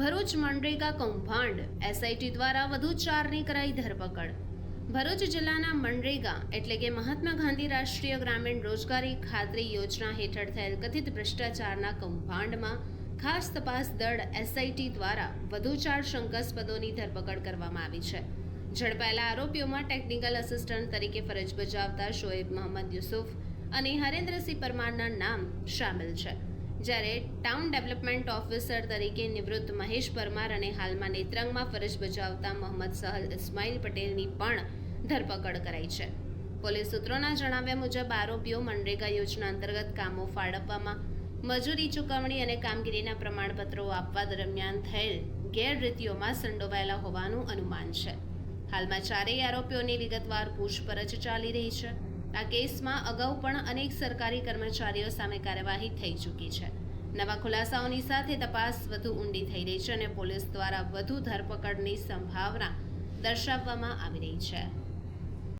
ભરૂચ મનરેગા કૌભાંડ એસઆઈટી દ્વારા વધુ ચારની કરાઈ ધરપકડ. ભરૂચ જિલ્લાના મનરેગા એટલે કે મહાત્મા ગાંધી રાષ્ટ્રીય ગ્રામીણ રોજગારી ખાતરી યોજના હેઠળ થયેલ કથિત ભ્રષ્ટાચારના કૌભાંડમાં ખાસ તપાસ દળ એસઆઈટી દ્વારા વધુ ચાર શંકાસ્પદોની ધરપકડ કરવામાં આવી છે. ઝડપાયેલા આરોપીઓમાં ટેકનિકલ અસિસ્ટન્ટ તરીકે ફરજ બજાવતા શોએબ મોહમ્મદ યુસુફ અને હરેન્દ્રસિંહ પરમારના નામ શામેલ છે. જ્યારે ટાઉન ડેવલપમેન્ટ ઓફિસર તરીકે નિવૃત્ત મહેશ પરમાર અને હાલમાં નેત્રંગમાં ફરજ બજાવતા મોહમ્મદ સહલ ઇસ્માઇલ પટેલની પણ ધરપકડ કરાઈ છે. પોલીસ સૂત્રોના જણાવ્યા મુજબ આરોપીઓ મનરેગા યોજના અંતર્ગત કામો ફાળવવામાં મજૂરી ચૂકવણી અને કામગીરીના પ્રમાણપત્રો આપવા દરમિયાન થયેલ ગેરરીતિઓમાં સંડોવાયેલા હોવાનું અનુમાન છે. હાલમાં ચારેય આરોપીઓની વિગતવાર પૂછપરછ ચાલી રહી છે. આ કેસમાં અગાઉ પણ અનેક સરકારી કર્મચારીઓ સામે કાર્યવાહી થઈ ચૂકી છે. નવા ખુલાસાઓની સાથે તપાસ વધુ ઊંડી થઈ રહી છે અને પોલીસ દ્વારા વધુ ધરપકડની સંભાવના દર્શાવવામાં આવી રહી છે.